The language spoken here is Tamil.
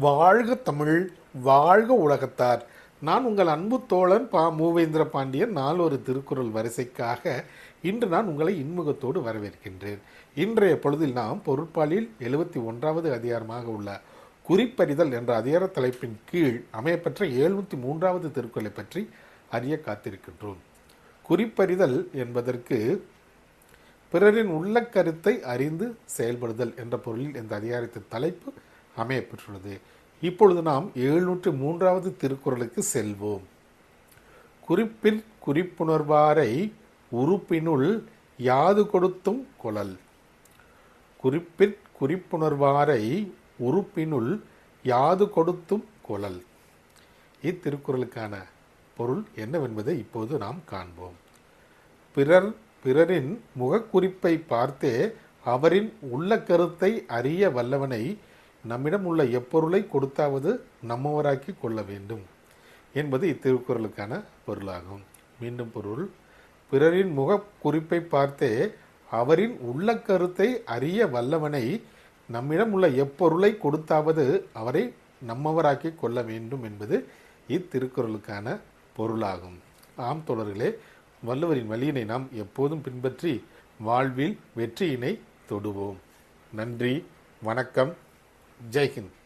வாழ்க தமிழ் வாழ்க உலகத்தார். நான் உங்கள் அன்பு தோழன் பா. மூவேந்திர பாண்டியன். நாளொரு திருக்குறள் வரிசைக்காக இன்று நான் உங்களை இன்முகத்தோடு வரவேற்கின்றேன். இன்றைய பொழுதில் நாம் பொருட்பாலில் எழுபத்தி ஒன்றாவது அதிகாரமாக உள்ள குறிப்பறிதல் என்ற அதிகார தலைப்பின் கீழ் அமையப்பெற்ற எழுநூற்றி மூன்றாவது திருக்குறளை பற்றி அறிய காத்திருக்கின்றோம். குறிப்பறிதல் என்பதற்கு பிறரின் உள்ள கருத்தை அறிந்து செயல்படுதல் என்ற பொருளில் இந்த அதிகாரத்தின் தலைப்பு அமையப்பெற்றுள்ளது. இப்பொழுது நாம் எழுநூற்று மூன்றாவது திருக்குறளுக்கு செல்வோம். குறிப்பில் குறிப்புணர்வாரை உறுப்பினுள் யாது கொடுத்தும் குழல் குறிப்பிற் குறிப்புணர்வாரை உறுப்பினுள் யாது கொடுத்தும் குழல் இத்திருக்குறளுக்கான பொருள் என்னவென்பதை இப்போது நாம் காண்போம். பிறர் பிறரின் முகக்குறிப்பை பார்த்தே அவரின் உள்ள கருத்தை அறிய வல்லவனை நம்மிடம் உள்ள எப்பொருளை கொடுத்தாவது நம்மவராக்கி கொள்ள வேண்டும் என்பது இத்திருக்குறளுக்கான பொருளாகும். மீண்டும் பொருள். பிறரின் முகக்குறிப்பை பார்த்தே அவரின் உள்ள கருத்தை அறிய வல்லவனை நம்மிடம் உள்ள எப்பொருளை கொடுத்தாவது அவரை நம்மவராக்கி கொள்ள வேண்டும் என்பது இத்திருக்குறளுக்கான பொருளாகும். ஆம் தொடர்களே வள்ளுவரின் வழியினை நாம் எப்போதும் பின்பற்றி வாழ்வில் வெற்றியினை தொடுவோம். நன்றி வணக்கம். Jai Hind.